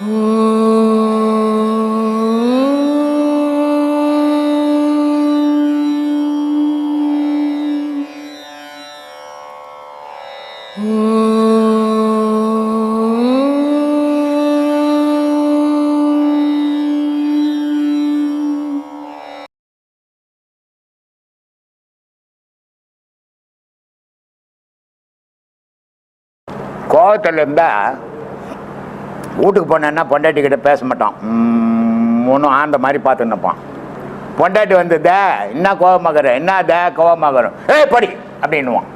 கோவத்தில் இருந்தால் வீட்டுக்கு போனேன்னா பொண்டாட்டி கிட்ட பேச மாட்டான். ஒன்றும் ஆந்த மாதிரி பார்த்து நிற்பான் பொண்டாட்டி வந்து தே என்ன கோபமாகற என்ன தே கோபமாகறோம் ஏய் படி அப்படின்னுவான்.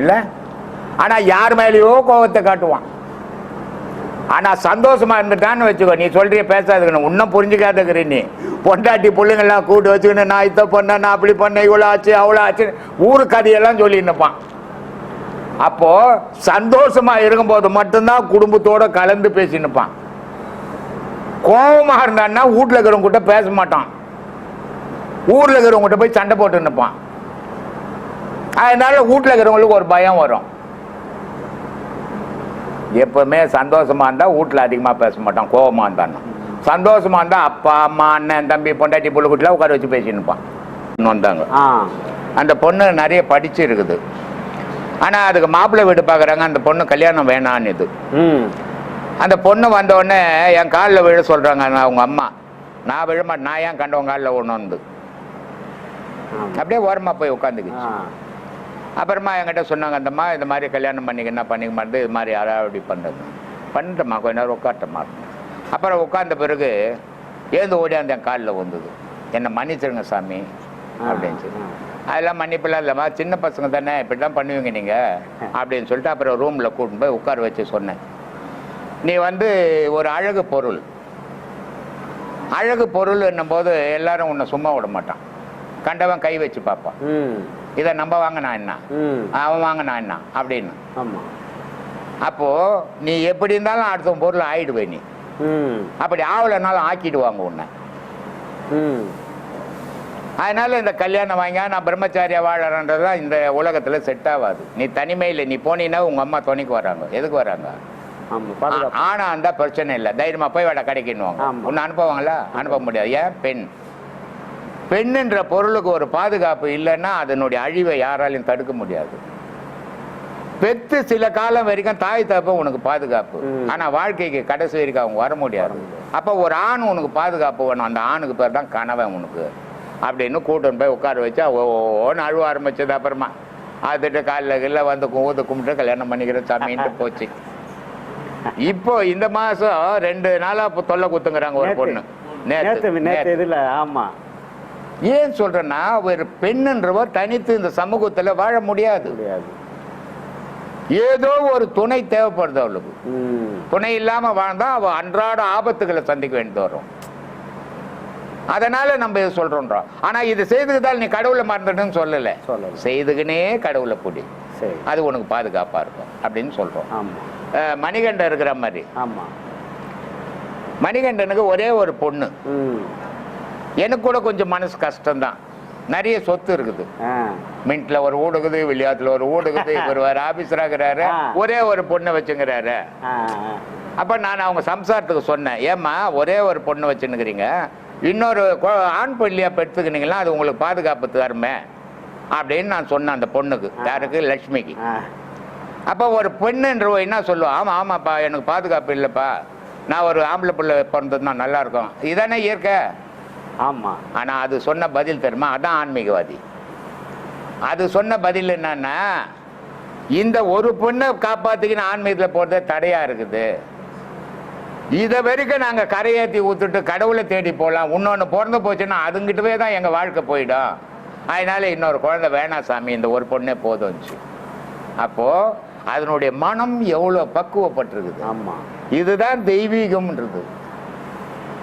இல்லை? ஆனால் யார் மேலேயோ கோபத்தை காட்டுவான். ஆனால் சந்தோஷமா இருந்துட்டான்னு வச்சுக்கோ நீ சொல்றிய பேசாதுக்கணும் இன்னும் புரிஞ்சுக்காதுக்கிற நீ. பொண்டாட்டி பிள்ளைங்கள்லாம் கூட்டு வச்சுக்கணும் நான் இதை பண்ணேன் நான் அப்படி பண்ணேன் இவ்வளோ ஆச்சு அவ்வளோ ஆச்சு ஊரு கதையெல்லாம் சொல்லி அப்போ சந்தோஷமா இருக்கும்போது மட்டும்தான் குடும்பத்தோட கலந்து பேசி நிற்பான் கோபமா இருந்தான்னா வீட்டில் இருக்கிறவங்க கிட்ட பேச மாட்டான். ஊர்ல இருக்கிறவங்க கிட்ட போய் சண்டை போட்டு நிற்பான் அதனால வீட்டில் இருக்கிறவங்களுக்கு ஒரு பயம் வரும். எப்பவுமே சந்தோஷமா இருந்தா வீட்டில் அதிகமாக பேச மாட்டான் கோபமா இருந்தான்னா. சந்தோஷமா இருந்தா அப்பா அம்மா அண்ணன் தம்பி பொண்டாட்டி புள்ள குட்டிலாம் உட்கார வச்சு பேசி நிற்பான் வந்தாங்க அந்த பொண்ணு நிறைய படிச்சு இருக்குது ஆனால் அதுக்கு மாப்பிள்ளை வீடு பார்க்குறாங்க அந்த பொண்ணு கல்யாணம் வேணான்னு இது. அந்த பொண்ணு வந்த உடனே என் காலில் விழ சொல்கிறாங்க அவங்க அம்மா. நான் விழ மாட்டேன் நான் ஏன் கண்டவன் காலில் ஒன்று. அப்படியே ஓரமாக போய் உட்காந்துக்கிச்சு அப்புறமா என்கிட்ட சொன்னாங்க அந்தம்மா இந்த மாதிரி கல்யாணம் பண்ணிக்கன்னா பண்ணிக்க மாட்டேது இது மாதிரி அடாவடி பண்ணுறது பண்ணிட்டம்மா கொஞ்ச நேரம் உட்காட்டம்மா அப்புறம் உட்கார்ந்த பிறகு ஏந்து ஓடியாந்து என் காலில் வந்தது என்னை மன்னிச்சிருங்க சாமி. அப்படின்னு சொல்லி. அதெல்லாம் மன்னிப்பெல்லாம் இல்லைம்மா. சின்ன பசங்க தானே இப்படி தான் பண்ணுவீங்க நீங்கள் அப்படின்னு சொல்லிட்டு அப்புறம் ரூமில் கூட்டின்னு போய் உட்கார வச்சு சொன்னேன். நீ வந்து ஒரு அழகு பொருள். அழகு பொருள் என்னும்போது எல்லாரும் உன்னை சும்மா விட மாட்டான். கண்டவன் கை வச்சு பார்ப்பான். இதை நம்ம வாங்கினா என்ன? அவன் வாங்கினா என்ன? அப்படின்னு. ஆமா. அப்போ நீ எப்படி இருந்தாலும் அடுத்த பொருள் ஆயிடுவே நீ. அப்படி ஆகலைனாலும் ஆக்கிடுவாங்க உன்னை. அதனால இந்த கல்யாணம் வாங்க நான் பிரம்மச்சாரியா வாழறன்றது தான் இந்த உலகத்துல செட் ஆகாது. நீ தனிமையில் நீ போனீன்னா உங்க அம்மா துணைக்கு வராங்க. எதுக்கு வராங்க? ஆனா இருந்தா பிரச்சனை இல்லை. தைரியமா போய் வாடா கடைக்குன்னுவாங்க ஆமா. உன்னை அனுப்புவாங்களா அனுப்ப முடியாது. ஏன்? பெண். பெண்ணுன்ற பொருளுக்கு ஒரு பாதுகாப்பு இல்லைன்னா அதனுடைய அழிவை யாராலையும் தடுக்க முடியாது. பெத்து சில காலம் வரைக்கும் தாய் தப்ப உனக்கு பாதுகாப்பு. ம். ஆனா வாழ்க்கைக்கு கடைசி வரைக்கும் அவங்க வர முடியாது. அப்ப ஒரு ஆண் உனக்கு பாதுகாப்பு வேணும். அந்த ஆணுக்கு பேர் தான் கணவன் உனக்கு. அப்படின்னு கூட்டம் போய் உட்கார வச்சா ஓன்னு அழுவ ஆரம்பிச்சது அப்புறமா. அதுட்டு காலில் கீழ வந்து ஊத கும்பிட்டு கல்யாணம் பண்ணிக்கிற சாமின்ட்டு போச்சு. இப்போ இந்த மாசம் ரெண்டு நாளா இப்போ தொல்லை குத்துங்கிறாங்க ஒரு பொண்ணு. நேத்து இதுல ஆமா. ஏன் சொல்றேன்னா ஒரு பெண்ணுன்றவர் தனித்து இந்த சமூகத்துல வாழ முடியாது. ஏதோ ஒரு துணை தேவைப்படுது அவளுக்கு. துணை இல்லாம வாழ்ந்தா அவ அன்றாட ஆபத்துகளை சந்திக்க வேண்டியது வரும். அதனால நம்ம இது சொல்றோன்றோம். ஆனா இது செய்துக்கிட்டால் நீ கடவுளை மறந்துட்டுன்னு சொல்லல. செய்துக்குனே கடவுளை பிடி. சரி. அது உனக்கு பாதுகாப்பா இருக்கும் அப்படின்னு சொல்றோம். மணிகண்டன் இருக்கிற மாதிரி. ஆமா. மணிகண்டனுக்கு ஒரே ஒரு பொண்ணு. எனக்கு கூட கொஞ்சம் மனசு கஷ்டம்தான். நிறைய சொத்து இருக்குது. மின்ட்ல ஒரு ஊடுகுது விளையாட்டுல ஒரு ஊடுகுது இவர் வேற இருக்கிறாரு. ஒரே ஒரு பொண்ணை வச்சுங்கிறாரு. அப்ப நான் அவங்க சம்சாரத்துக்கு சொன்னேன் ஏம்மா ஒரே ஒரு பொண்ணு வச்சுன்னுக்கிறீங்க. இன்னொரு ஆண் பிள்ளையா பெற்றுக்கினீங்களா அது உங்களுக்கு பாதுகாப்பு தருமே அப்படின்னு நான் சொன்னேன் அந்த பொண்ணுக்கு யாருக்கு? லட்சுமிக்கு. ஆ. அப்போ ஒரு பெண்ணுன்றவ என்ன சொல்லுவா? ஆமா ஆமாப்பா எனக்கு பாதுகாப்பு இல்லைப்பா. நான் ஒரு ஆம்பளை பிள்ளை பிறந்ததுன்னா நல்லா இருக்கும் இதானே இயற்கை? ஆமா. ஆனா அது சொன்ன பதில் தெரியுமா? அதான் ஆன்மீகவாதி. அது சொன்ன பதில் என்னன்னா இந்த ஒரு பொண்ணை காப்பாத்திக்கின்னு ஆன்மீகத்தில் போறதே தடையா இருக்குது. இதை வரைக்கும் நாங்க கரையேற்றி ஊத்துட்டு கடவுளை தேடி போகலாம் இன்னொன்று பிறந்து போச்சுன்னா அதுங்கிட்டவே தான் எங்க வாழ்க்கை போயிடும். அதனால இன்னொரு குழந்தை வேணாம் சாமி இந்த ஒரு பொண்ணே போதும்ச்சு அப்போ அதனுடைய மனம் எவ்வளவு பக்குவப்பட்டிருக்குது? ஆமா. இதுதான் தெய்வீகம்ன்றது.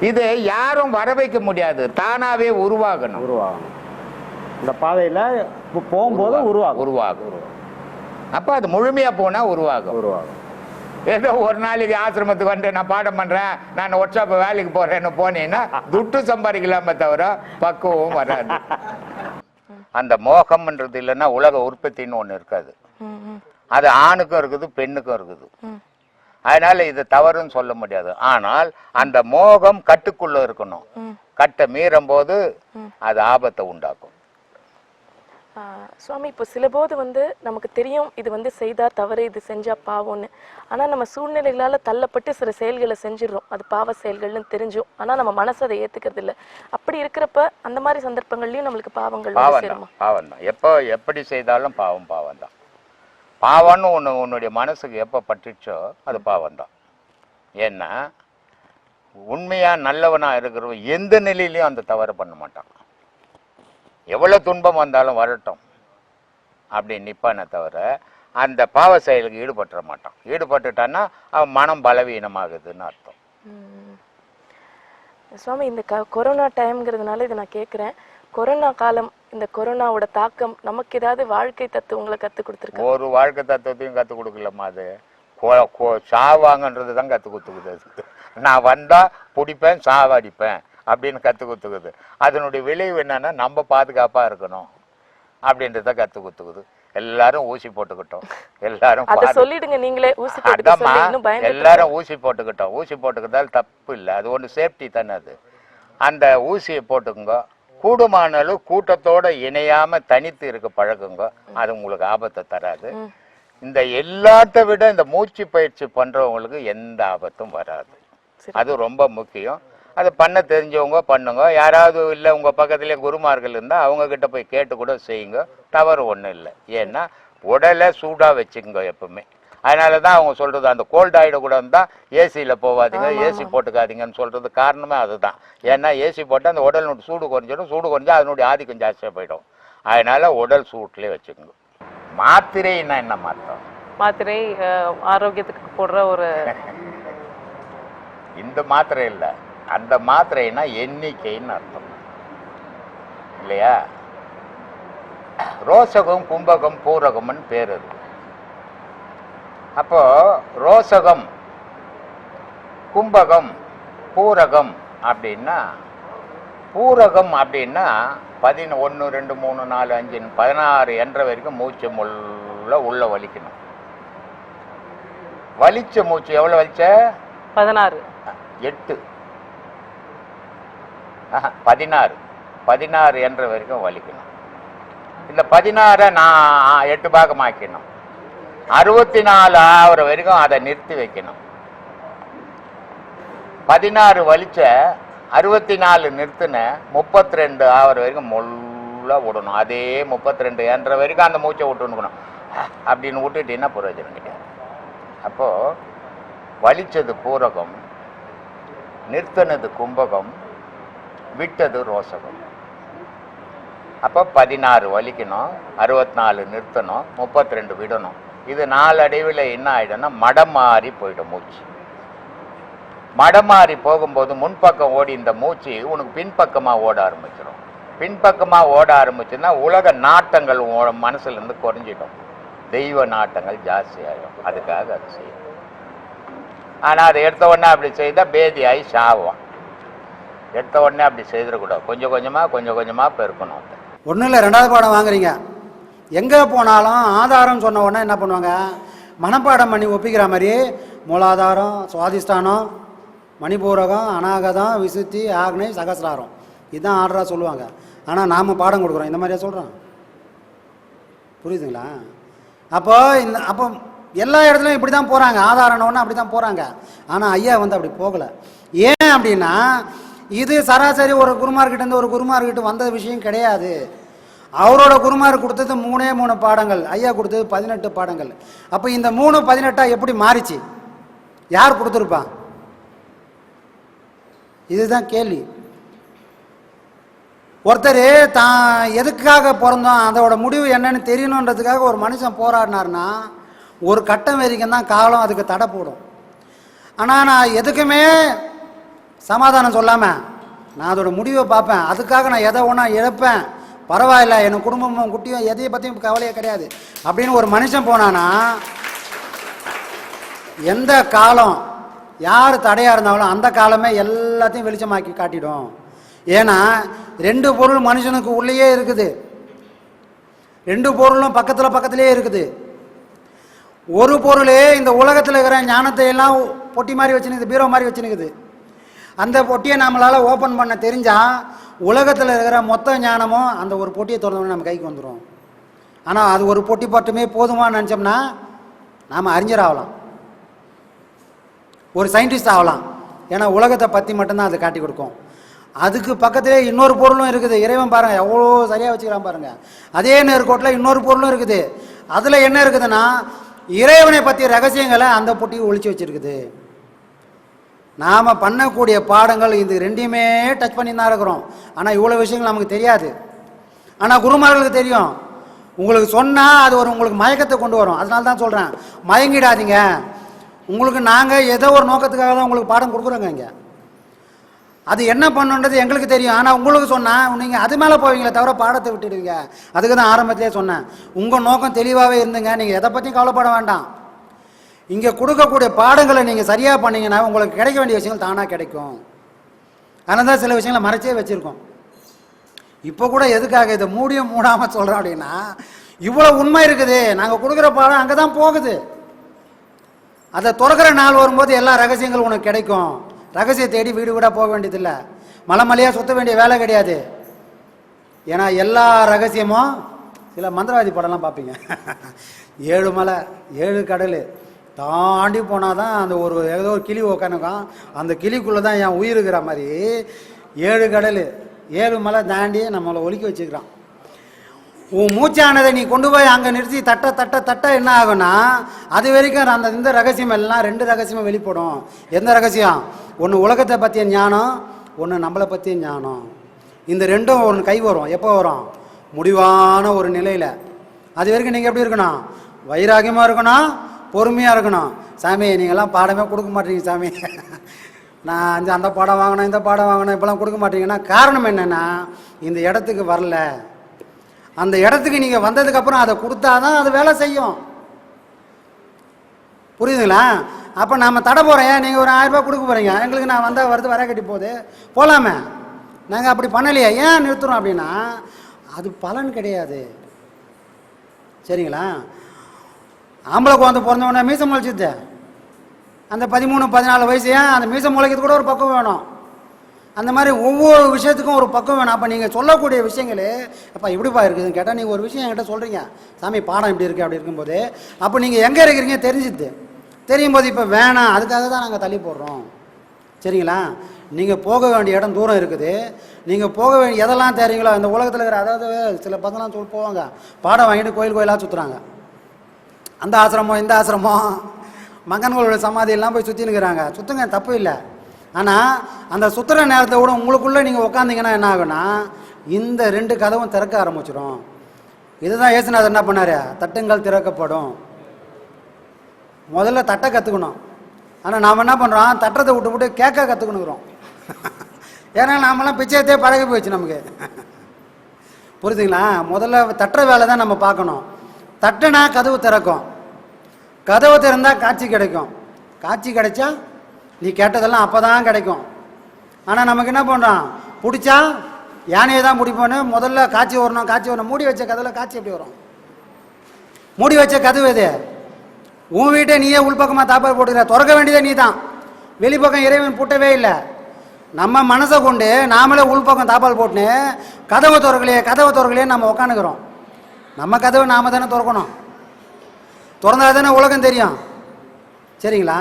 இது யாரும் வர வைக்க முடியாது. தானாவே உருவாகணும். உருவாகணும். இந்த பாதையில போகும்போது உருவாகும். உருவாகும். அப்ப அது முழுமையா போனா உருவாகும். உருவாகும். ஏதோ ஒரு நாளைக்கு ஆசிரமத்துக்கு வந்து நான் பாடம் பண்றேன். நான் ஒர்க் ஷாப் வேலைக்கு போறேன்னு போனீங்கன்னா துட்டு சம்பாதிக்கலாமே தவிர பக்குவம் வராது. அந்த மோகம்ன்றது இல்லைன்னா உலக உற்பத்தின்னு ஒன்று இருக்காது. அது ஆணுக்கும் இருக்குது பெண்ணுக்கும் இருக்குது. அதனால இது தவறுன்னு சொல்ல முடியாது. ஆனால் அந்த மோகம் கட்டுக்குள்ள இருக்கணும். கட்டை மீறும் போது அது ஆபத்தை உண்டாக்கும். சுவாமி இப்போ சிலபோது வந்து நமக்கு தெரியும் இது வந்து செய்தா தவறு இது செஞ்சா பாவம்னு. ஆனா நம்ம சூழ்நிலைகளால தள்ளப்பட்டு சில செயல்களை செஞ்சிடுறோம். அது பாவ செயல்கள்னு தெரிஞ்சும். ஆனா நம்ம மனசு அதை ஏத்துக்கிறது இல்ல. அப்படி இருக்கிறப்ப அந்த மாதிரி சந்தர்ப்பங்கள்லயும் நம்மளுக்கு பாவங்கள் பாவம் பாவம் தான் எப்போ எப்படி செய்தாலும் பாவம் பாவம் தான் பாவம்னு ஒன்று உன்னுடைய மனசுக்கு எப்போ பட்டுச்சோ அது பாவம் தான் ஏன்னா உண்மையா நல்லவனா இருக்கிறவன் எந்த நிலையிலையும் அந்த தவறு பண்ண மாட்டான். எவ்வளோ துன்பம் வந்தாலும் வரட்டும். அப்படி நிப்பானே தவிர அந்த பாவ செயலுக்கு ஈடுபட்டுற மாட்டான். ஈடுபட்டுட்டான்னா அவன் மனம் பலவீனமாகுதுன்னு அர்த்தம். சுவாமி இந்த க கொரோனா டைம்ங்கிறதுனால இதை நான் கேட்குறேன். கொரோனா காலம் இந்த கொரோனாவோட தாக்கம் நமக்கு ஏதாவது வாழ்க்கை தத்துவங்களை கற்றுக் கொடுத்துருக்கா? ஒரு வாழ்க்கை தத்துவத்தையும் கற்றுக் கொடுக்கலம்மா அது. சாவாங்கன்றது தான் கற்றுக் கொடுத்துக்குது. நான் வந்தால் பிடிப்பேன் சாவடிப்பேன். அப்படின்னு கற்றுக் கொடுத்துக்குது அதனுடைய விளைவு என்னன்னா நம்ம பாதுகாப்பாக இருக்கணும் அப்படின்றத கற்றுக் கொடுத்துக்குது எல்லாரும் ஊசி போட்டுக்கிட்டோம். எல்லாரும் சொல்லிடுங்க. நீங்களே ஊசி அதாம்மா எல்லாரும் ஊசி போட்டுக்கிட்டோம். ஊசி போட்டுக்கிறதால தப்பு இல்லை. அது ஒன்று சேஃப்டி தானே அது. அந்த ஊசியை போட்டுக்குங்க. கூடுமான அளவு கூட்டத்தோட இணையாம தனித்து இருக்க பழகுங்க. அது உங்களுக்கு ஆபத்தை தராது. இந்த எல்லாத்த விட இந்த மூச்சு பயிற்சி பண்றவங்களுக்கு எந்த ஆபத்தும் வராது. அது ரொம்ப முக்கியம். அது பண்ண தெரிஞ்சவங்க பண்ணுங்க. யாராவது இல்லை உங்க பக்கத்துலேயே குருமார்கள் இருந்தால் அவங்க கிட்ட போய் கேட்டு கூட செய்யுங்க. தவறு ஒன்றும் இல்லை. ஏன்னா உடலை சூடா வச்சுக்கோங்க எப்பவுமே. அதனால தான் அவங்க சொல்றது அந்த கோல்ட் ஆகிடக்கூட இருந்தால் ஏசியில் போகாதீங்க ஏசி போட்டுக்காதீங்கன்னு சொல்றது காரணமே அதுதான். ஏன்னா ஏசி போட்டால் அந்த உடல் சூடு குறைஞ்சிடும் சூடு குறைஞ்சா அதனுடைய ஆதிக்கம் ஜாஸ்தியாக போயிடும். அதனால உடல் சூட்லேயே வச்சுக்கோங்க. மாத்திரைன்னா என்ன மாத்திரம் மாத்திரை ஆரோக்கியத்துக்கு போடுற ஒரு இந்த மாத்திரை இல்லை. அந்த மாத்திரைனா எண்ணிக்கைன்னு அர்த்தம். இல்லையா? ரோசகம் கும்பகம் பூரகம்னு பேர் இருக்கு அப்போ ரோசகம் கும்பகம் பூரகம் அப்படின்னா பூரகம் அப்படின்னா பதின ஒன்று ரெண்டு மூணு நாலு அஞ்சு பதினாறு என்ற வரைக்கும் மூச்சு முள்ள உள்ள வலிக்கணும். வலிச்ச மூச்சு எவ்வளோ வலிச்ச? பதினாறு. எட்டு. பதினாறு. பதினாறு என்ற வரைக்கும் வலிக்கணும். இந்த பதினாறை நான் எட்டு பாகமாக்கணும் அறுபத்தி நாலு ஆகிற வரைக்கும் அதை நிறுத்தி வைக்கணும். பதினாறு வலிச்ச அறுபத்தி நாலு நிறுத்தின முப்பத்தி ரெண்டு ஆகிற வரைக்கும் முல்லாக விடணும். அதே முப்பத்தி ரெண்டு என்ற வரைக்கும் அந்த மூச்சை விட்டுணுக்கணும் அப்படின்னு விட்டுட்டீங்கன்னா பிரயோஜனம் கிடையாது அப்போது வலிச்சது பூரகம் நிறுத்தினது கும்பகம் விட்டது ரோசகம். அப்போ பதினாறு வலிக்கணும் அறுபத்தி நாலு நிறுத்தணும் முப்பத்தி ரெண்டு விடணும். இது நாளடைவில் என்ன ஆகிடும்னா மடம் மாறி போயிடும் மூச்சு. மடம் மாறி போகும்போது முன்பக்கம் ஓடி இந்த மூச்சு உனக்கு பின்பக்கமாக ஓட ஆரம்பிச்சிடும் பின்பக்கமாக ஓட ஆரம்பிச்சுன்னா உலக நாட்டங்கள் உன் குறைஞ்சிடும். தெய்வ நாட்டங்கள் ஜாஸ்தி அதுக்காக அது செய்யும் ஆனால் அதை எடுத்த உடனே அப்படி செய்தால் பேதியாகி சாவான் எடுத்த உடனே அப்படி செய்திடக்கூடாது. கொஞ்சம் கொஞ்சமாக கொஞ்சம் கொஞ்சமாக பெருக்கணும் ஒன்றும் இல்லை ரெண்டாவது பாடம் வாங்குறீங்க. எங்கே போனாலும் ஆதாரம் சொன்ன உடனே என்ன பண்ணுவாங்க? மனப்பாடம் பண்ணி ஒப்பிக்கிற மாதிரி மூலாதாரம் சுவாதிஷ்டானம் மணிபூரகம் அநாகதம் விசுத்தி ஆக்னை சகசிராரம். இதுதான் ஆர்டராக சொல்லுவாங்க. ஆனால் நாம் பாடம் கொடுக்குறோம். இந்த மாதிரியா சொல்கிறோம் புரியுதுங்களா? அப்போ இந்த அப்போ எல்லா இடத்துலையும் இப்படி தான் போகிறாங்க ஆதாரம்னு அப்படி தான் போகிறாங்க ஆனால் ஐயா வந்து அப்படி போகலை. ஏன் அப்படின்னா இது சராசரி ஒரு குருமார்கிட்ட இருந்து ஒரு குருமார்கிட்ட வந்த விஷயம் கிடையாது. அவரோட குருமார் கொடுத்தது மூணே மூணு பாடங்கள். ஐயா கொடுத்தது பதினெட்டு பாடங்கள். அப்போ இந்த மூணு பதினெட்டாக எப்படி மாறிச்சு? யார் கொடுத்துருப்பான் இதுதான் கேள்வி. ஒருத்தர் தான் எதுக்காக பிறந்தோம் அதோட முடிவு என்னன்னு தெரியணுன்றதுக்காக ஒரு மனுஷன் போராடினார்னா ஒரு கட்டம் வரைக்கும் தான் காலம் அதுக்கு தடை போடும். ஆனால் நான் எதுக்குமே சமாதானம் சொல்லாமல் நான் அதோட முடிவை பார்ப்பேன். அதுக்காக நான் எதை ஒன்றா இழப்பேன். பரவாயில்ல என் குடும்பமும் குட்டியும் எதையை பற்றியும் கவலையே கிடையாது. அப்படின்னு ஒரு மனுஷன் போனானா எந்த காலம் யார் தடையாக இருந்தாலும் அந்த காலமே எல்லாத்தையும் வெளிச்சமாக்கி காட்டிடும். ஏன்னா ரெண்டு பொருள் மனுஷனுக்கு உள்ளேயே இருக்குது. ரெண்டு பொருளும் பக்கத்தில் பக்கத்திலே இருக்குது. ஒரு பொருளே இந்த உலகத்தில் இருக்கிற ஞானத்தை எல்லாம் பொட்டி மாதிரி வச்சுனுக்குது பீரோ மாதிரி வச்சுனுக்குது அந்த பொட்டியை நம்மளால் ஓப்பன் பண்ண தெரிஞ்சால் உலகத்தில் இருக்கிற மொத்த ஞானமும் அந்த ஒரு பொட்டியை திறந்தோடனே நம்ம கைக்கு வந்துடும் ஆனால் அது ஒரு பொட்டி மட்டுமே போதுமான்னு நினச்சோம்னா நாம் அறிஞர் ஆகலாம். ஒரு சயின்டிஸ்ட் ஆகலாம். ஏன்னா உலகத்தை பற்றி மட்டும்தான் அது காட்டி கொடுக்கும். அதுக்கு பக்கத்திலே இன்னொரு பொருளும் இருக்குது. இறைவன் பாருங்கள் எவ்வளோ சரியாக வச்சுக்கிறான் பாருங்கள் அதே நேர்கோட்டில் இன்னொரு பொருளும் இருக்குது. அதில் என்ன இருக்குதுன்னா இறைவனை பற்றிய ரகசியங்களை அந்த பொட்டி ஒழிச்சு வச்சுருக்குது. நாம் பண்ணக்கூடிய பாடங்கள் இது ரெண்டையுமே டச் பண்ணி தான் இருக்கிறோம். ஆனால் இவ்வளோ விஷயங்கள் நமக்கு தெரியாது. ஆனால் குருமார்களுக்கு தெரியும். உங்களுக்கு சொன்னால் அது ஒரு உங்களுக்கு மயக்கத்தை கொண்டு வரும். அதனால தான் சொல்கிறேன் மயங்கிடாதீங்க. உங்களுக்கு நாங்கள் ஏதோ ஒரு நோக்கத்துக்காக தான் உங்களுக்கு பாடம் கொடுக்குறோங்க இங்கே. அது என்ன பண்ணுன்றது எங்களுக்கு தெரியும். ஆனால் உங்களுக்கு சொன்னால் நீங்கள் அது மேலே போவீங்களே தவிர பாடத்தை விட்டுடுவீங்க. அதுக்கு தான் ஆரம்பத்திலே சொன்னேன். உங்கள் நோக்கம் தெளிவாகவே இருந்துங்க. நீங்கள் எதை பற்றியும் கவலைப்பட வேண்டாம். இங்கே கொடுக்கக்கூடிய பாடங்களை நீங்கள் சரியாக பண்ணீங்கன்னா உங்களுக்கு கிடைக்க வேண்டிய விஷயங்கள் தானாக கிடைக்கும். அதனால் தான் சில விஷயங்களை மறைச்சே வச்சுருக்கோம். இப்போ கூட எதுக்காக இதை மூடியும் மூடாமல் சொல்கிறோம் அப்படின்னா இவ்வளோ உண்மை இருக்குது. நாங்கள் கொடுக்குற பாடம் அங்கே தான் போகுது. அதை திறக்கிற நாள் வரும்போது எல்லா ரகசியங்களும் உனக்கு கிடைக்கும். ரகசியம் தேடி வீடு வீடாக போக வேண்டியதில்லை. மலை மலையாக சுற்ற வேண்டிய வேலை கிடையாது. ஏன்னா எல்லா ரகசியமும் சில மந்திரவாதி படம்லாம் பார்ப்பீங்க. ஏழு மலை ஏழு கடல் தாண்டி போனால் தான் அந்த ஒரு ஏதோ ஒரு கிளி உக்காந்துக்கும். அந்த கிளிக்குள்ளே தான் என் உயிர் இருக்கிற மாதிரி ஏழு கடல் ஏழு மலை தாண்டி நம்மளை ஒலிக்க வச்சுக்கிறான். உன் மூச்சானதை நீ கொண்டு போய் அங்கே நிறுத்தி தட்ட தட்ட தட்ட என்ன ஆகும்னா அது வரைக்கும் அந்த இந்த ரகசியம் எல்லாம் ரெண்டு ரகசியமும் வெளிப்படும். எந்த ரகசியம்? ஒன்று உலகத்தை பற்றிய ஞானம் ஒன்று நம்மளை பற்றிய ஞானம். இந்த ரெண்டும் ஒன்று கை வரும். எப்போ வரும்? முடிவான ஒரு நிலையில். அது வரைக்கும் நீங்கள் எப்படி இருக்கணும்? வைராகியமாக இருக்கணும்? பொறுமையாக இருக்கணும். சாமி நீங்கள்லாம் பாடமே கொடுக்க மாட்டீங்க சாமி. நான் அந்த அந்த பாடம் வாங்கினேன் இந்த பாடம் வாங்கினேன் இப்போலாம் கொடுக்க மாட்டீங்கன்னா காரணம் என்னென்னா இந்த இடத்துக்கு வரல. அந்த இடத்துக்கு நீங்கள் வந்ததுக்கப்புறம் அதை கொடுத்தா தான் அது வேலை செய்யும். புரியுதுங்களா? அப்போ நாம் தடை போகிறேன் நீங்கள் ஒரு ஆயிரரூபா கொடுக்க போகிறீங்க எங்களுக்கு நான் வந்தால் வருது வர கட்டி போகுது. போகலாமே நாங்கள் அப்படி பண்ணலையே. ஏன் நிறுத்துறோம் அப்படின்னா அது பலன் கிடையாது. சரிங்களா? ஆம்பளை குழந்தை பிறந்தவொடனே மீசம் முளைச்சிது அந்த பதிமூணு பதினாலு வயசு ஏன் அந்த மீசம் முளைக்கிறது கூட ஒரு பக்கம் வேணும். அந்த மாதிரி ஒவ்வொரு விஷயத்துக்கும் ஒரு பக்கம் வேணும். அப்போ நீங்கள் சொல்லக்கூடிய விஷயங்கள் அப்பா இப்படிப்பா இருக்குதுன்னு கேட்டால் நீங்கள் ஒரு விஷயம் என்கிட்ட சொல்கிறீங்க சாமி பாடம் இப்படி இருக்குது அப்படி இருக்கும்போது. அப்போ நீங்கள் எங்கே இருக்கிறீங்க தெரிஞ்சுது. தெரியும் போது இப்போ வேணாம் அதுக்காக தான் நாங்கள் தள்ளி போடுறோம். சரிங்களா? நீங்கள் போக வேண்டிய இடம் தூரம் இருக்குது. நீங்கள் போக வேண்டிய எதெல்லாம் தெரியுங்களோ அந்த உலகத்தில் இருக்கிற அதாவது சில பசங்களாம் சொல்லி போவாங்க. பாடம் வாங்கிட்டு கோயில் கோயிலாக சுற்றுறாங்க அந்த ஆசிரமம் இந்த ஆசிரமம் மகன்களோட சமாதியெல்லாம் போய் போய் சுற்றினுக்கிறாங்க சுற்றுங்க தப்பு இல்லை. ஆனால் அந்த சுற்றுற நேரத்தை விட உங்களுக்குள்ளே நீங்கள் உட்காந்திங்கன்னா என்ன ஆகும்னா இந்த ரெண்டு கதவும் திறக்க ஆரம்பிச்சிடும் இதுதான் ஏசுநாதர் என்ன பண்ணார்? தட்டுங்கள் திறக்கப்படும். முதல்ல தட்டை கற்றுக்கணும் ஆனால் நாம் என்ன பண்ணுறோம் தட்டுறதை விட்டு விட்டு கேட்க கற்றுக்கணுங்கிறோம் ஏன்னா நாமெல்லாம் பிச்சையத்தே பழகி போயிடுச்சு நமக்கு. புரியுதுங்களா? முதல்ல தட்டுற வேலை தான் நம்ம பார்க்கணும். தட்டுனா கதவு திறக்கும். கதவு திறந்தால் காட்சி கிடைக்கும். காட்சி கிடைச்சா நீ கேட்டதெல்லாம் அப்போ தான் கிடைக்கும். ஆனால் நமக்கு என்ன பண்ணுறோம் பிடிச்சா யானையை தான் பிடிப்போன்னு முதல்ல காட்சி வரணும் காட்சி வரணும் மூடி வச்ச கதவில் காட்சி எப்படி வரும்? மூடி வச்ச கதவு இது உன் வீட்டை நீயே உள்பக்கமாக தாப்பால் போட்டுக்கிற. திறக்க வேண்டியதே நீ தான் வெளிப்பக்கம் இறைவன் பூட்டவே இல்லை. நம்ம மனசை கொண்டு நாமளே உள்பக்கம் தாப்பால் போட்டுன்னு கதவை திறக்கலையே கதவை திறக்கலையே நம்ம உக்காந்துக்கிறோம். நம்ம கதவை நாம தானே திறக்கணும். திறந்தா தானே உலகம் தெரியும். சரிங்களா?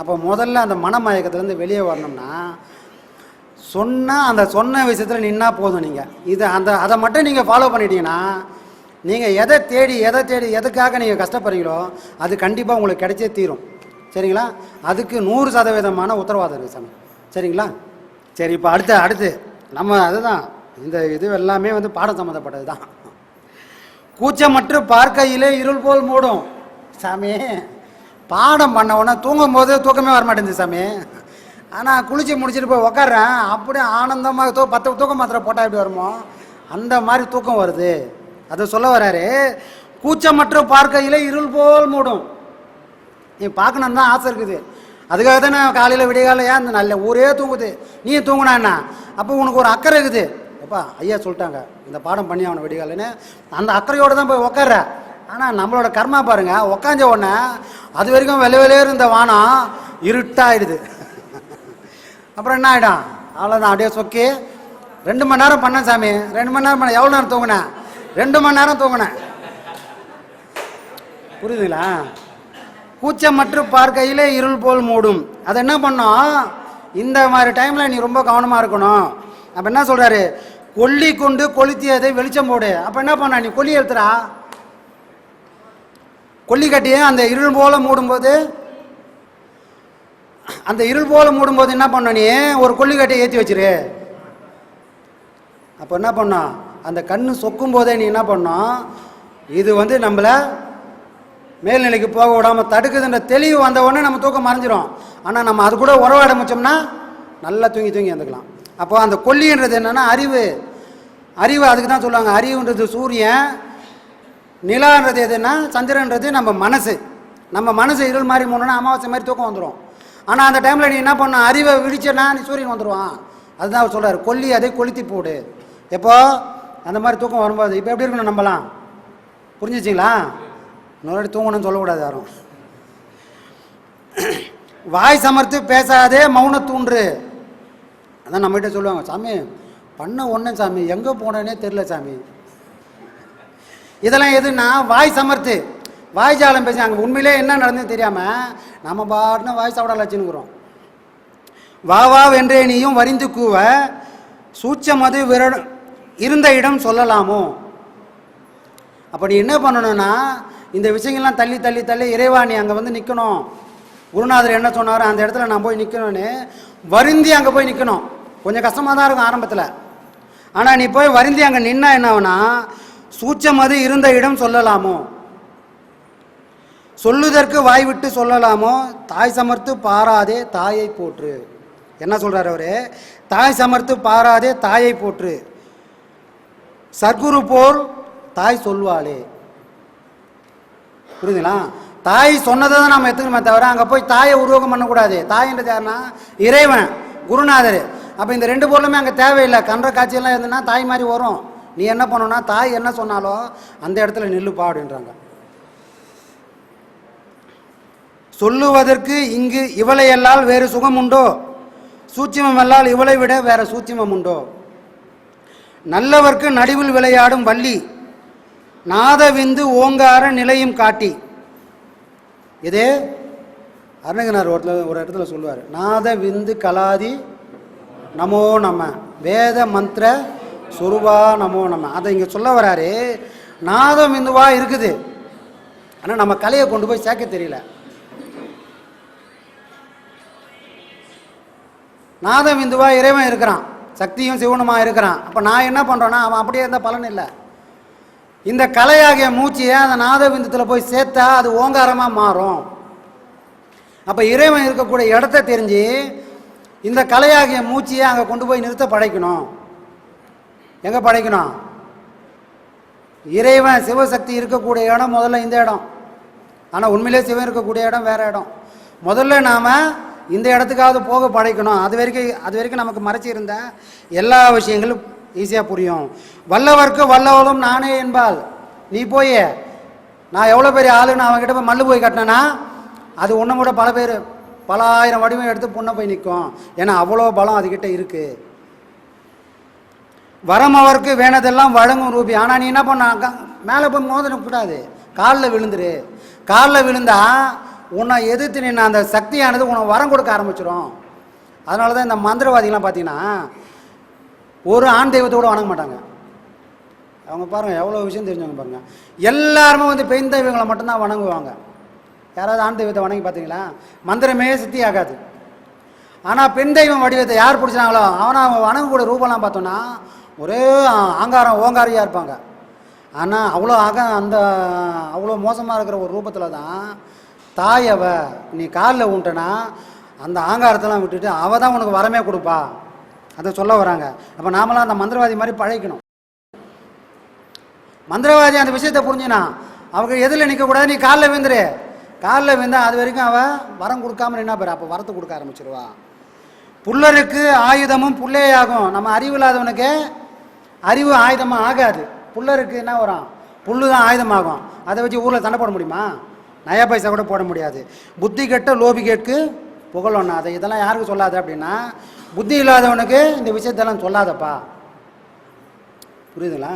அப்போ முதல்ல அந்த மனமயக்கத்துலேருந்து வெளியே வரணும்னா சொன்னால் அந்த சொன்ன விஷயத்தில் நின்னா போதும் நீங்கள் இது அந்த அதை மட்டும் நீங்கள் ஃபாலோ பண்ணிட்டீங்கன்னா நீங்கள் எதை தேடி எதை தேடி எதுக்காக நீங்கள் கஷ்டப்படுறீங்களோ அது கண்டிப்பாக உங்களுக்கு கிடைச்சே தீரும். சரிங்களா? அதுக்கு நூறு சதவீதமான உத்தரவாதம் இருக்குது சாமி. சரிங்களா? சரி இப்போ அடுத்து அடுத்து நம்ம அதுதான். இந்த இது எல்லாமே வந்து பாடம் சம்மந்தப்பட்டது தான் கூச்சமற்று பார்க்கையிலே இருள் போல் மூடும். சாமி பாடம் பண்ண உடனே தூங்கும் போது தூக்கமே வர மாட்டேங்குது சாமி. ஆனால் குளிச்சு முடிச்சுட்டு போய் உக்காடுறேன் அப்படியே ஆனந்தமாக தூ பத்து தூக்கம் மாத்திரை போட்டால் எப்படி வருமோ? அந்த மாதிரி தூக்கம் வருது. அதை சொல்ல வராரு கூச்சமற்று பார்க்கையிலே இருள் போல் மூடும். நீ பார்க்கணுன்னு தான் ஆசை இருக்குது. அதுக்காக தான் நான் காலையில் விடிய ஏன் இந்த நல்ல ஊரே தூங்குது. நீ தூங்கினா அப்போ உனக்கு ஒரு அக்கறை இருக்குது. எப்பா ஐயா சொல்லிட்டாங்க. இந்த பாடம் பண்ணி அவனை விடிகாலன்னு. அந்த அக்கறையோடு தான் போய் உக்கார ஆனால் நம்மளோட கர்மா பாருங்க உக்காஞ்ச உடனே அது வரைக்கும் வெளி வெளியே இருந்த வானம் இருட்டாயிடுது. அப்புறம் என்ன ஆகிடும் அவ்வளோதான் அப்படியே சொக்கி. ரெண்டு மணி நேரம் பண்ணேன் சாமி. ரெண்டு மணி நேரம் பண்ண எவ்வளோ நேரம் தூங்கினேன் ரெண்டு மணி நேரம் தூங்கினேன் புரியுதுங்களா? கூச்சமற்று பார்க்கையிலே இருள் போல் மூடும். அது என்ன பண்ணோம்? இந்த மாதிரி டைமில் நீ ரொம்ப கவனமாக இருக்கணும். அப்போ என்ன சொல்கிறாரு கொல்லி கொண்டு கொளுத்தியதை வெளிச்சம் போடு. அப்போ என்ன பண்ண நீ கொல்லி எழுத்துறா? கொல்லி கட்டியே அந்த இருள் போல மூடும்போது அந்த இருள் போல மூடும்போது என்ன பண்ண நீ? ஒரு கொல்லி கட்டியை ஏற்றி வச்சிரு. அப்போ என்ன பண்ணோம் அந்த கண்ணு சொக்கும் போதே நீ என்ன பண்ணோம் இது வந்து நம்மளை மேல்நிலைக்கு போக விடாமல் தடுக்குதுன்ற தெளிவு வந்த உடனே நம்ம தூக்கம் மறைஞ்சிரும். ஆனால் நம்ம அது கூட உறவாட முடிச்சோம்னா நல்லா தூங்கி தூங்கி வந்துக்கலாம் அப்போ அந்த கொல்லின்றது என்னென்னா அறிவு. அறிவு அதுக்கு தான் சொல்லுவாங்க. அறிவுன்றது சூரியன். நிலான்றது எதுன்னா சந்திரன்றது நம்ம மனசு. நம்ம மனசு இருள் மாதிரி மூணுன்னா அமாவாசை மாதிரி தூக்கம் வந்துடும் ஆனால் அந்த டைமில் நீ என்ன பண்ண? அறிவை விழிச்சேன்னா நீ சூரியன் வந்துடுவான் அதுதான் அவர் சொல்கிறார் கொல்லி அதை கொளுத்தி போடு. எப்போ? அந்த மாதிரி தூக்கம் வரும்போது. இப்போ எப்படி இருக்கணும் நம்பலாம் புரிஞ்சிச்சிங்களா? இன்னொரு தூங்கணும்னு சொல்லக்கூடாது யாரும். வாய் சமர்த்து பேசாதே மௌன தூன்று. அதான் நம்மகிட்ட சொல்லுவாங்க சாமி பண்ண ஒன்று சாமி எங்கே போனேனே தெரில சாமி. இதெல்லாம் எதுன்னா வாய் சமர்த்து. வாய் ஜாலம் பேசி அங்கே உண்மையிலே என்ன நடந்தது தெரியாமல் நம்ம பாட்டுன்னு வாய் சாப்பிட லட்சினுக்குறோம் வா வா வென்றே நீயும் வரிந்து கூவ சூச்சமது விர இருந்த இடம் சொல்லலாமோ? அப்போ நீ என்ன பண்ணணும்னா இந்த விஷயங்கள்லாம் தள்ளி தள்ளி தள்ளி இறைவா நீ அங்கே வந்து நிற்கணும் குருநாதர் என்ன சொன்னாரோ அந்த இடத்துல நான் போய் நிற்கணும்னு வருந்தி அங்கே போய் நிற்கணும் கொஞ்சம் கஷ்டமாக தான் இருக்கும் ஆரம்பத்தில். ஆனால் நீ போய் வருந்தி அங்கே நின்னா என்ன சூச்சமது இருந்த இடம் சொல்லலாமோ? சொல்லுதற்கு வாய் விட்டு சொல்லலாமோ? தாய் சமர்த்து பாராதே தாயை போற்று. என்ன சொல்கிறார் அவர்? தாய் சமர்த்து பாராதே தாயை போற்று. சர்க்குரு போல் தாய் சொல்வாளே. புரியுதுங்களா? தாய் சொன்னதை தான் நம்ம எடுத்துக்கணுமே தவிர அங்கே போய் தாயை உருவகம் பண்ணக்கூடாது. தாயின்றது யாருன்னா இறைவன் குருநாதர். அப்போ இந்த ரெண்டு பொருளுமே அங்கே தேவையில்லை. கன்ற காட்சியெல்லாம் இருந்ததுன்னா தாய் மாதிரி வரும். நீ என்ன பண்ணணும்னா தாய் என்ன சொன்னாலோ அந்த இடத்துல நில்லுப்பா அப்படின்றாங்க. சொல்லுவதற்கு இங்கு இவளை எல்லால் வேறு சுகம் உண்டோ? சூட்சிமம் எல்லால் இவளை விட வேற சூட்சிமம் உண்டோ? நல்லவர்க்கு நடுவில் விளையாடும் வள்ளி நாதவிந்து ஓங்கார நிலையும் காட்டி. இதே அருணகினார் ஒரு இடத்துல- ஒரு இடத்துல சொல்லுவார். நாத விந்து கலாதி நமோ நம. வேத மந்திர சுருபா நமோ நம. அதை இங்கே சொல்ல வராரு. நாதம் விந்துவா இருக்குது. ஆனால் நம்ம கலையை கொண்டு போய் சேர்க்க தெரியல. நாதம் விந்துவா இறைவன் இருக்கிறான். சக்தியும் சிவனுமா இருக்கிறான். அப்போ நான் என்ன பண்ணுறேன்னா அவன் அப்படியே இருந்தால் பலன் இல்லை. இந்த கலையாகிய மூச்சியை அந்த நாதவிந்தத்தில் போய் சேர்த்தா அது ஓங்காரமாக மாறும். அப்போ இறைவன் இருக்கக்கூடிய இடத்த தெரிஞ்சு இந்த கலையாகிய மூச்சியை அங்கே கொண்டு போய் நிறுத்த படைக்கணும். எங்கே படைக்கணும்? இறைவன் சிவசக்தி இருக்கக்கூடிய இடம் முதல்ல இந்த இடம். ஆனால் உண்மையிலே சிவன் இருக்கக்கூடிய இடம் வேறு இடம். முதல்ல நாம் இந்த இடத்துக்காவது போக படைக்கணும். அது வரைக்கும் அது வரைக்கும் நமக்கு மறைச்சிருந்த எல்லா விஷயங்களும் ஈஸியாக புரியும். வல்லவர்க்கு வல்லவளும் நானே என்பாள். நீ போய். நான் எவ்வளோ பெரிய ஆளுன்னு அவங்ககிட்ட போய் மல்லு போய் கட்டினேன்னா அது ஒன்றும் கூட பல பேர் பல ஆயிரம் வடிவம் எடுத்து பொண்ணை போய் நிற்கும் ஏன்னா அவ்வளோ பலம் அதுக்கிட்ட இருக்குது வரம் அவருக்கு வேணதெல்லாம் வழங்கும் ரூபி. ஆனால் நீ என்ன பண்ண? மேலே போய் மோதிரம் கூடாது காலில் விழுந்துரு. காலில் விழுந்தா உன்னை எதிர்த்து நின்ன அந்த சக்தியானது உனக்கு வரம் கொடுக்க ஆரம்பிச்சிடும் அதனால தான் இந்த மந்திரவாதிகள்லாம் பார்த்தீங்கன்னா ஒரு ஆண் தெய்வத்தை கூட வணங்க மாட்டாங்க. அவங்க பாருங்கள் எவ்வளோ விஷயம் தெரிஞ்சவங்க பாருங்கள் எல்லாருமே வந்து பெண் தெய்வங்களை மட்டும்தான் வணங்குவாங்க. யாராவது ஆண் தெய்வத்தை வணங்கி பார்த்தீங்களா? மந்திரமே சித்தி ஆகாது. ஆனால் பெண் தெய்வம் வடிவத்தை யார் பிடிச்சாங்களோ அவனை அவன் வணங்கக்கூடிய ரூபம்லாம் பார்த்தோன்னா ஒரே ஆங்காரம் ஓங்காரியாக இருப்பாங்க. ஆனால் அவ்வளோ ஆக அந்த அவ்வளோ மோசமாக இருக்கிற ஒரு ரூபத்தில் தான் தாய் நீ காலில் உண்டனா அந்த ஆங்காரத்தெல்லாம் விட்டுட்டு அவள் தான் உனக்கு வரமே கொடுப்பா. அதை சொல்ல வராங்க. அப்போ நாமளாம் அந்த மந்திரவாதி மாதிரி பழகிக்கணும். மந்திரவாதி அந்த விஷயத்தை புரிஞ்சுனா அவங்க எதில் நிற்கக்கூடாது நீ காலில் விழுந்துரு. காலில் விழுந்தா அது வரைக்கும் அவள் வரம் கொடுக்காம என்ன பேர் அப்போ வரத்தை கொடுக்க ஆரம்பிச்சிருவா. புல்லருக்கு ஆயுதமும் புல்லேயாகும் நம்ம அறிவு இல்லாதவனுக்கு அறிவு ஆயுதமாக ஆகாது. புல்லருக்கு என்ன வரும்? புல்லு தான் ஆயுதமாகும். அதை வச்சு ஊரில் சண்டை போட முடியுமா? நயா பைசா கூட போட முடியாது. புத்தி கெட்ட லோபி கேட்கு புகழணும் அதை இதெல்லாம் யாருக்கு சொல்லாது அப்படின்னா புத்தி இல்லாதவனுக்கு இந்த விஷயத்தெல்லாம் சொல்லாதப்பா. புரியுதுங்களா?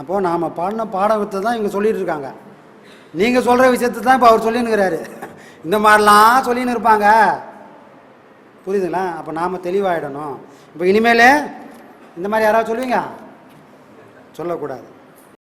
அப்போது நாம் பாடின பாடத்தை தான் இங்கே சொல்லிட்டு இருக்காங்க. நீங்கள் சொல்கிற விஷயத்தை தான் இப்போ அவர் சொல்லினுக்கிறாரு இந்த மாதிரிலாம் சொல்லின்னு இருப்பாங்க. புரியுதுங்களா? அப்போ நாம் தெளிவாயிடணும். இப்போ இனிமேல் இந்த மாதிரி யாராவது சொல்லுவீங்க சொல்லக்கூடாது.